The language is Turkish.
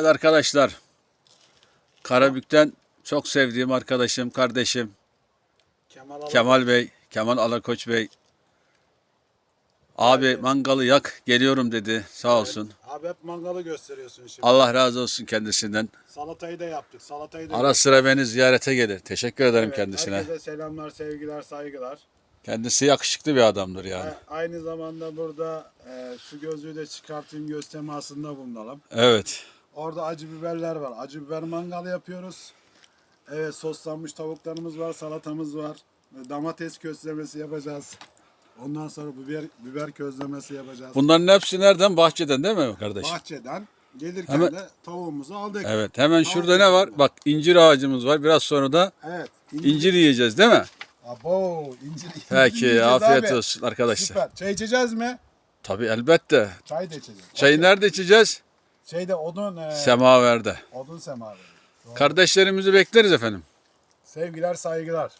Evet arkadaşlar. Karabük'ten çok sevdiğim arkadaşım, kardeşim Kemal. Kemal Bey, Kemal Alakoç Bey. Abi mangalı yak geliyorum dedi. Sağ olsun. Abi hep mangalı gösteriyorsun şimdi. Allah razı olsun kendisinden. Salatayı da yaptık. Salatayı da Ara sıra beni ziyarete gelir. Teşekkür ederim Evet, kendisine. Herkese selamlar, sevgiler, saygılar. Kendisi yakışıklı bir adamdır yani. Aynı zamanda burada e, şu gözlüğü de çıkartayım göz temasında bulunalım. Evet. Orada acı biberler var. Acı biber mangalı yapıyoruz. Evet soslanmış tavuklarımız var, salatamız var. Domates közlemesi yapacağız. Ondan sonra biber, biber közlemesi yapacağız. Bunların hepsi nereden? Bahçeden değil mi kardeş? Bahçeden gelirken Hemen- de tavuğumuzu aldık. Evet. Hemen şurada ne var? Bak incir ağacımız var. Biraz sonra da Evet. incir yiyeceğiz değil mi? Abo, incir. incir Peki yiyeceğiz afiyet abi. olsun arkadaşlar. Süper. Çay içeceğiz mi? Tabii elbette. Çay da içeceğiz. Çayı nerede içeceğiz? Şeyde odun, e, Semaverde. odun semaver. Kardeşlerimizi bekleriz efendim. Sevgiler, saygılar.